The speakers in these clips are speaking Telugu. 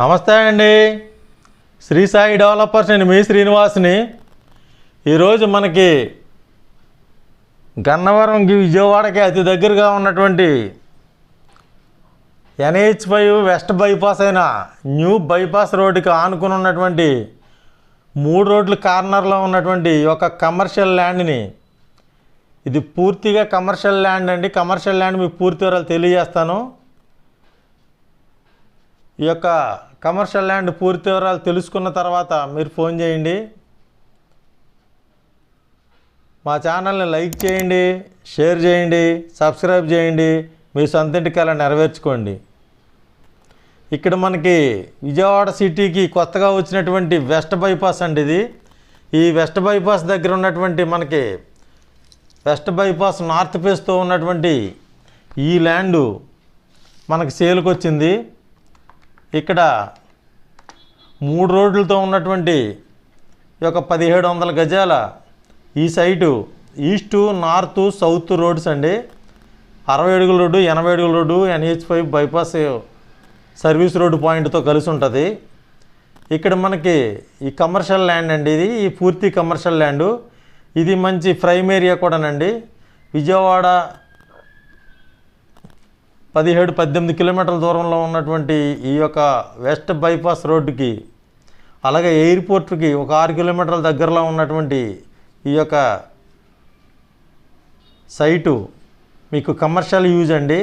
నమస్తే అండి. శ్రీ సాయి డెవలపర్స్ నేను మీ శ్రీనివాస్ని. ఈరోజు మనకి గన్నవరంకి విజయవాడకి అతి దగ్గరగా ఉన్నటువంటి ఎన్హెచ్ ఫైవ్ వెస్ట్ బైపాస్ అయిన న్యూ బైపాస్ రోడ్డుకి ఆనుకుని ఉన్నటువంటి మూడు రోడ్ల కార్నర్లో ఉన్నటువంటి ఒక కమర్షియల్ ల్యాండ్ని ఇది పూర్తిగా కమర్షియల్ ల్యాండ్ అండి. కమర్షియల్ ల్యాండ్ మీకు పూర్తి వివరాలు తెలియజేస్తాను. ఈ యొక్క కమర్షియల్ ల్యాండ్ పూర్తి వివరాలు తెలుసుకున్న తర్వాత మీరు ఫోన్ చేయండి. మా ఛానల్ని లైక్ చేయండి షేర్ చేయండి సబ్స్క్రైబ్ చేయండి. మీ సొంతింటి కళ నెరవేర్చుకోండి. ఇక్కడ మనకి విజయవాడ సిటీకి కొత్తగా వచ్చినటువంటి వెస్ట్ బైపాస్ అండి ఇది. ఈ వెస్ట్ బైపాస్ దగ్గర ఉన్నటువంటి మనకి వెస్ట్ బైపాస్ నార్త్ ఫేస్తో ఉన్నటువంటి ఈ ల్యాండు మనకి సేల్కి వచ్చింది. ఇక్కడ మూడు రోడ్లతో ఉన్నటువంటి ఈ యొక్క పదిహేడు వందల గజాల ఈ site east north south roads అండి. అరవై అడుగుల రోడ్డు ఎనభై అడుగుల road NH five bypass service road పాయింట్తో కలిసి ఉంటుంది. ఇక్కడ మనకి ఈ కమర్షియల్ ల్యాండ్ అండి ఇది ఈ పూర్తి కమర్షియల్ ల్యాండు. ఇది మంచి ప్రైమ్ ఏరియా కూడానండి. విజయవాడ పదిహేడు పద్దెనిమిది కిలోమీటర్ల దూరంలో ఉన్నటువంటి ఈ యొక్క వెస్ట్ బైపాస్ రోడ్డుకి అలాగే ఎయిర్పోర్ట్కి ఒక ఆరు కిలోమీటర్ల దగ్గరలో ఉన్నటువంటి ఈ యొక్క సైటు మీకు కమర్షియల్ యూజ్ అండి.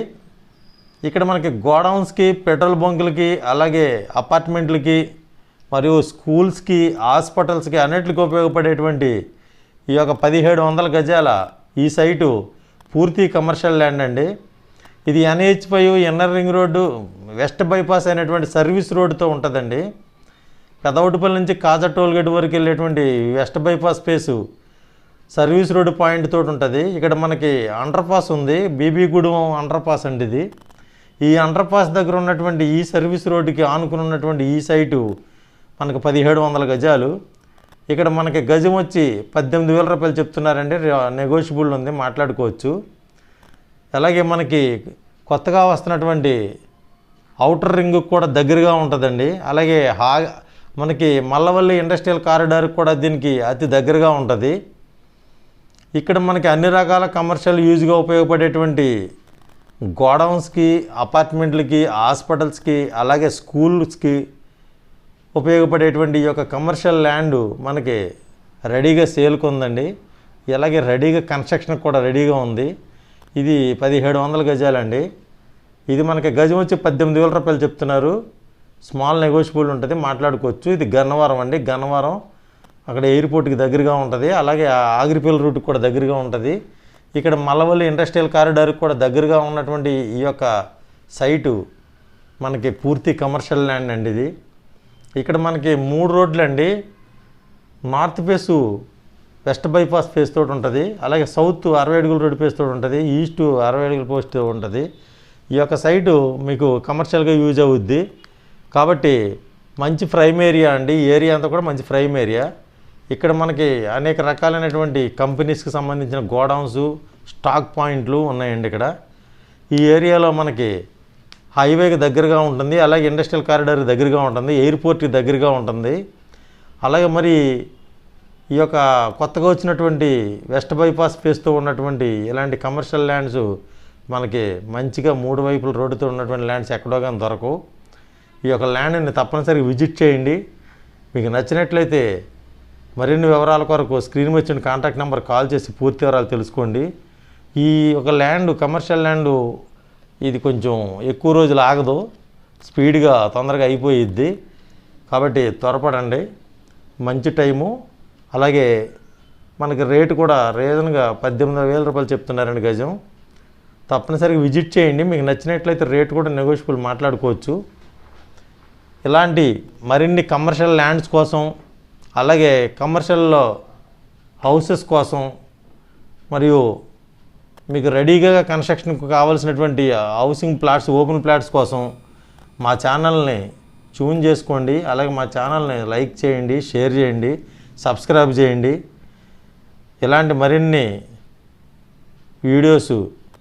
ఇక్కడ మనకి గోడౌన్స్కి పెట్రోల్ బంకులకి అలాగే అపార్ట్మెంట్లకి మరియు స్కూల్స్కి హాస్పిటల్స్కి అన్నిటికి ఉపయోగపడేటువంటి ఈ యొక్క పదిహేడు వందల గజాల ఈ సైటు పూర్తి కమర్షియల్ ల్యాండ్ అండి. ఇది NH five inner ring road west bypass అయినటువంటి సర్వీస్ రోడ్డుతో ఉంటుందండి. పెదవటిపల్లి నుంచి కాజా టోల్గేట్ వరకు వెళ్ళేటువంటి west bypass space service road point తోటి ఉంటుంది. ఇక్కడ మనకి అండర్ పాస్ ఉంది. బీబీగూడెం అండర్ పాస్ అండి ఇది. ఈ అండర్ పాస్ దగ్గర ఉన్నటువంటి ఈ సర్వీస్ రోడ్డుకి ఆనుకుని ఉన్నటువంటి ఈ సైటు మనకు పదిహేడు వందల గజాలు. ఇక్కడ మనకి గజం వచ్చి పద్దెనిమిది వేల రూపాయలు చెప్తున్నారండి. నెగోషియబుల్ ఉంది. మాట్లాడుకోవచ్చు. అలాగే మనకి కొత్తగా వస్తున్నటువంటి అవుటర్ రింగ్ కూడా దగ్గరగా ఉంటుందండి. అలాగే హా మనకి మల్లవల్లి ఇండస్ట్రియల్ కారిడార్ కూడా దీనికి అతి దగ్గరగా ఉంటుంది. ఇక్కడ మనకి అన్ని రకాల కమర్షియల్ యూజ్గా ఉపయోగపడేటువంటి గోడౌన్స్కి అపార్ట్మెంట్లకి హాస్పిటల్స్కి అలాగే స్కూల్స్కి ఉపయోగపడేటువంటి ఈ యొక్క కమర్షియల్ ల్యాండ్ మనకి రెడీగా సేల్కి ఉందండి. అలాగే రెడీగా కన్స్ట్రక్షన్ కూడా రెడీగా ఉంది. ఇది పదిహేడు వందల గజాలండి. ఇది మనకి గజం వచ్చి పద్దెనిమిది వేల రూపాయలు చెప్తున్నారు. స్మాల్ నెగోషియబుల్ ఉంటుంది మాట్లాడుకోవచ్చు. ఇది గన్నవరం అండి. గన్నవరం అక్కడ ఎయిర్పోర్ట్కి దగ్గరగా ఉంటుంది. అలాగే ఆగిరిపల్లి రూట్కి కూడా దగ్గరగా ఉంటుంది. ఇక్కడ మల్లవల్లి ఇండస్ట్రియల్ కారిడార్కి కూడా దగ్గరగా ఉన్నటువంటి ఈ యొక్క సైటు మనకి పూర్తి కమర్షియల్ ల్యాండ్ అండి ఇది. ఇక్కడ మనకి మూడు రోడ్లు అండి north face west bypass face తోటి ఉంటుంది. అలాగే సౌత్ అరవై అడుగుల రోడ్డు ఫేస్ తోటి ఉంటుంది. ఈస్ట్ అరవై అడుగుల పోస్ట్ ఉంటుంది. ఈ యొక్క సైటు మీకు కమర్షియల్గా యూజ్ అవుద్ది. కాబట్టి మంచి ప్రైమ్ ఏరియా అండి. ఈ ఏరియా అంతా కూడా మంచి ప్రైమ్ ఏరియా. ఇక్కడ మనకి అనేక రకాలైనటువంటి కంపెనీస్కి సంబంధించిన గోడౌన్స్ స్టాక్ పాయింట్లు ఉన్నాయండి ఇక్కడ. ఈ ఏరియాలో మనకి హైవేకి దగ్గరగా ఉంటుంది. అలాగే ఇండస్ట్రియల్ కారిడార్ దగ్గరగా ఉంటుంది. ఎయిర్పోర్ట్కి దగ్గరగా ఉంటుంది. అలాగే మరి ఈ యొక్క కొత్తగా వచ్చినటువంటి వెస్ట్ బైపాస్ ఫేస్తో ఉన్నటువంటి ఇలాంటి కమర్షియల్ ల్యాండ్స్ మనకి మంచిగా మూడు వైపుల రోడ్డుతో ఉన్నటువంటి ల్యాండ్స్ ఎక్కడో కానీ దొరకవు. ఈ యొక్క ల్యాండ్ని తప్పనిసరిగా విజిట్ చేయండి. మీకు నచ్చినట్లయితే మరిన్ని వివరాల కొరకు స్క్రీన్ వచ్చిన కాంటాక్ట్ నెంబర్ కాల్ చేసి పూర్తి వివరాలు తెలుసుకోండి. ఈ ఒక ల్యాండ్ కమర్షియల్ ల్యాండ్ ఇది కొంచెం ఎక్కువ రోజులు ఆగదు. స్పీడ్గా తొందరగా అయిపోయిద్ది. కాబట్టి త్వరపడండి. మంచి టైము అలాగే మనకి రేటు కూడా రీజన్గా పద్దెనిమిది వేల రూపాయలు చెప్తున్నారండి గజం. తప్పనిసరిగా విజిట్ చేయండి. మీకు నచ్చినట్లయితే రేటు కూడా నెగోషియబుల్ మాట్లాడుకోవచ్చు. ఇలాంటి మరిన్ని కమర్షియల్ ల్యాండ్స్ కోసం అలాగే కమర్షియల్లో హౌసెస్ కోసం మరియు మీకు రెడీగా కన్స్ట్రక్షన్కు కావాల్సినటువంటి హౌసింగ్ ప్లాట్స్ ఓపెన్ ప్లాట్స్ కోసం మా ఛానల్ని ట్యూన్ చేసుకోండి. అలాగే మా ఛానల్ని లైక్ చేయండి షేర్ చేయండి. సబ్స్క్రైబ్ చేయండి. ఇలాంటి మరిన్ని వీడియోస్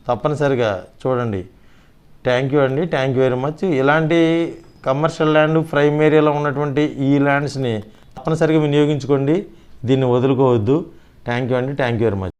తప్పనిసరిగా చూడండి. థ్యాంక్ యూ అండి. థ్యాంక్ యూ వెరీ మచ్ ఇలాంటి కమర్షియల్ ల్యాండ్ ప్రైమ్ ఏరియాలో ఉన్నటువంటి ఈ ల్యాండ్స్ని తప్పనిసరిగా వినియోగించుకోండి. దీన్ని వదులుకోవద్దు. థ్యాంక్ యూ అండి. Thank you very much